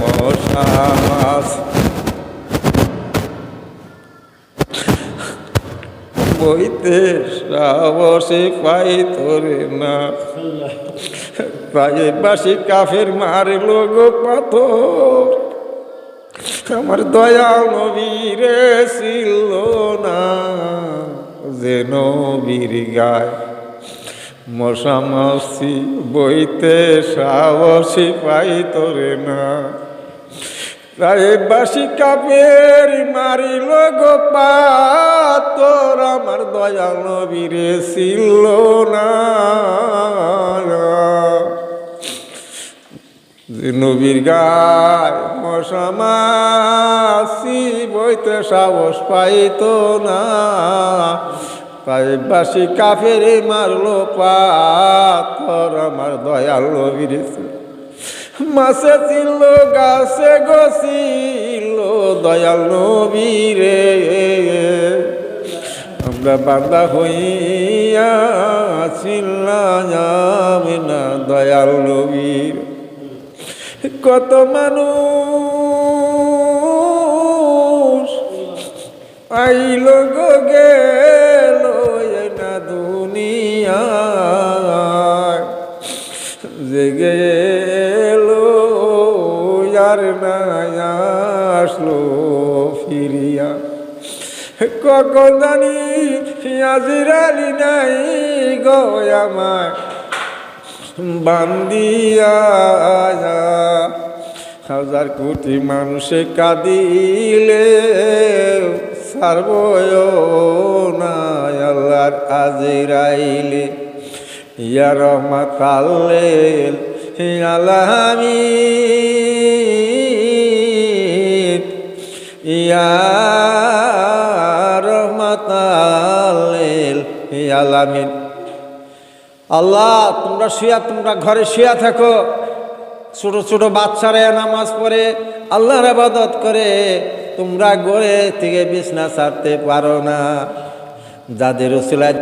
মশা মাছ বইতে সাহসে পাই তোরে না। বাসি কাফের মারল গো পাথর। আমার দয়াল নবীরে ছিল না, যে নবীর গায় মশা মাসি বইতে সাহসী পাই তোরে না। প্রায় বাসি কাপের মারিল গো তোর আমার দয়াল নবীরে ছিল না। নবীর গায় মশামাসি বইতে সাহস পাইতো না। তাই বাসি কাফের মারলো পাথর আমার দয়াল নবীর মাসে ছিল, গাছে গছিল দয়াল নবীরে। আমরা বান্দা হইয়া ছিলাম না দয়াল নবীর। কত মানুষ আইল গো গেল, আর না আসলো ফিরিয়া। কখন জানি আজিরালি নাই গো বান্দিয়া হাজার কোটি মানুষে কাঁদিলে সারবয় না আল্লাহর আজিরাইলে ইয়া রহমত আল্লেল আলামিন। ইয়া রহমত আল্লেল আলামিন। আল্লাহ, তোমরা শুয়া, তোমরা ঘরে শুয়া থাকো। ছোট ছোট বাচ্চারা নামাজ পড়ে, আল্লাহর আবাদত করে। তোমরা গড়ে থেকে বিছনা ছাড়তে পারো না। যাদের ওসিলায়